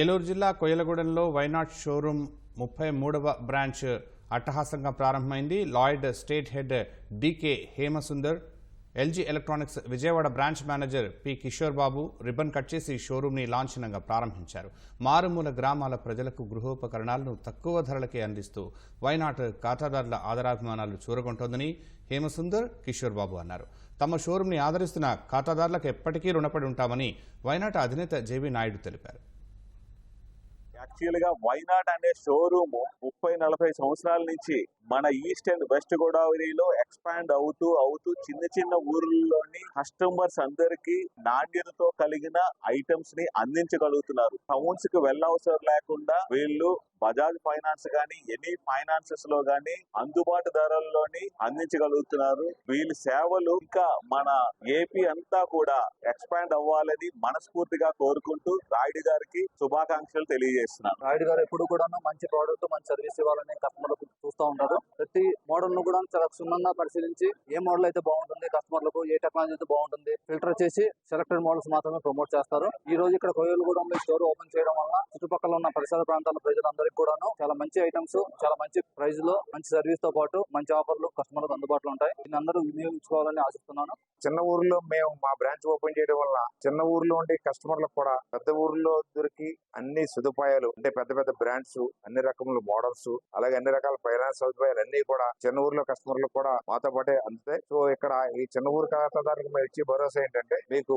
ఏలూరు జిల్లా కొయ్యలగూడెంలో why not showroom ముప్పై మూడవ బ్రాంచ్ అట్టహాసంగా ప్రారంభమైంది. Lloyd state head DK Hemasundar LG electronics Vijayawada branch manager P Kishore Babu ribbon cut చేసి షోరూమ్ని లాంఛనంగా ప్రారంభించారు. మారుమూల గ్రామాల ప్రజలకు గృహోపకరణాలను తక్కువ ధరలకే అందిస్తూ వైనాట్ ఖాతాదారుల ఆదరాభిమానాలు చూరగొంటోందని హేమసుందర్ కిషోర్ బాబు అన్నారు. తమ షోరూమ్ని ఆదరిస్తున్న ఖాతాదారులకు ఎప్పటికీ రుణపడి ఉంటామని వైనాట్ అధినేత జేబీ నాయుడు తెలిపారు. యాక్చువల్గా వైనాట్ అనే షోరూమ్ ముప్పై నలభై సంవత్సరాల నుంచి మన ఈస్ట్ అండ్ వెస్ట్ గోదావరిలో ఎక్స్పాండ్ అవుతూ అవుతూ చిన్న చిన్న ఊర్లలోని కస్టమర్స్ అందరికి నాణ్యతతో కలిగిన ఐటమ్స్ని అందించగలుగుతున్నారు. టౌన్స్కి వెళ్ళవసరం లేకుండా వీళ్ళు బజాజ్ ఫైనాన్స్ గానీ ఎనీ ఫైనాన్సెస్లో గానీ అందుబాటు ధరల్లోని అందించగలుగుతున్నారు. వీళ్ళ సేవలు ఇంకా మన ఏపీ అంతా కూడా ఎక్స్పాండ్ అవ్వాలని మనస్ఫూర్తిగా కోరుకుంటూ రాయుడు గారికి శుభాకాంక్షలు తెలియజేస్తున్నాను రాయుడు గారు ఎప్పుడు కూడా మంచి ప్రోడక్ట్ మంచి సర్వీస్ ఇవ్వాలని కస్టమర్లకు చూస్తూ ఉంటారు. ప్రతి మోడల్ను కూడా చాలా క్షుణ్ణంగా పరిశీలించి ఏ మోడల్ అయితే బాగుంటుంది కస్టమర్లకు ఏ టెక్నాలజీ అయితే బాగుంటుంది ఫిల్టర్ చేసి సెలెక్టెడ్ మోడల్స్ మాత్రమే ప్రమోట్ చేస్తారు. ఈ రోజు ఇక్కడ కోయలగూడెంలో స్టోర్ ఓపెన్ చేయడం వల్ల చుట్టుపక్కల ఉన్న పరిసర ప్రాంతాల ప్రజలందరికీ కూడాను చాలా మంచి ఐటమ్స్ చాలా మంచి ప్రైస్లో మంచి సర్వీస్తో పాటు మంచి ఆఫర్లు కస్టమర్లకు అందుబాటులో ఉంటాయి. దీన్ని అందరూ వినియోగించుకోవాలని ఆశిస్తున్నాను. చిన్న ఊర్లో మేము మా బ్రాంచ్ ఓపెన్ చేయడం వల్ల చిన్న ఊర్లో ఉండే కస్టమర్లకు కూడా పెద్ద ఊర్లో దొరికి అన్ని సదుపాయాలు అంటే పెద్ద పెద్ద బ్రాండ్స్ అన్ని రకముల మోడల్స్ అలాగే అన్ని రకాల ఫైనాన్స్ సదుపాయాలు అన్ని కూడా చిన్న ఊర్లో కస్టమర్లకు కూడా మాతో పాటే అందుతాయి. సో ఇక్కడ ఈ చిన్న ఊరు ఖాతాదారులకు మేము ఇచ్చే భరోసా ఏంటంటే మీకు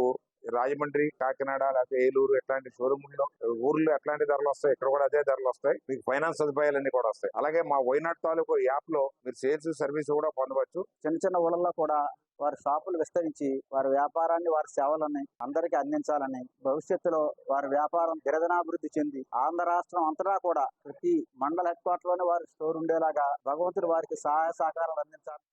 రాజమండ్రి కాకినాడ లేకపోతే ఏలూరు ఇట్లాంటి షోరూముల్లో ఊర్లు ఎట్లాంటి ధరలు వస్తాయి ఇక్కడ కూడా అదే ధరలు వస్తాయి. మీకు ఫైనాన్స్ సదుపాయాలన్నీ కూడా వస్తాయి. అలాగే మా వైనాడ్ తాలూకు యాప్లో మీరు సేల్స్ సర్వీస్ కూడా పొందవచ్చు. చిన్న చిన్న ఊళ్ళల్లో కూడా వారి షాపులు విస్తరించి వారి వ్యాపారాన్ని వారి సేవలని అందరికీ అందించాలని భవిష్యత్తులో వారి వ్యాపారం గిరదనాభివృద్ధి చెంది ఆంధ్ర రాష్ట్రం అంతటా కూడా ప్రతి మండల హెడ్ క్వార్టర్లోనే వారి స్టోర్ ఉండేలాగా భగవంతుడు వారికి సహాయ సహకారాలు అందించాలి.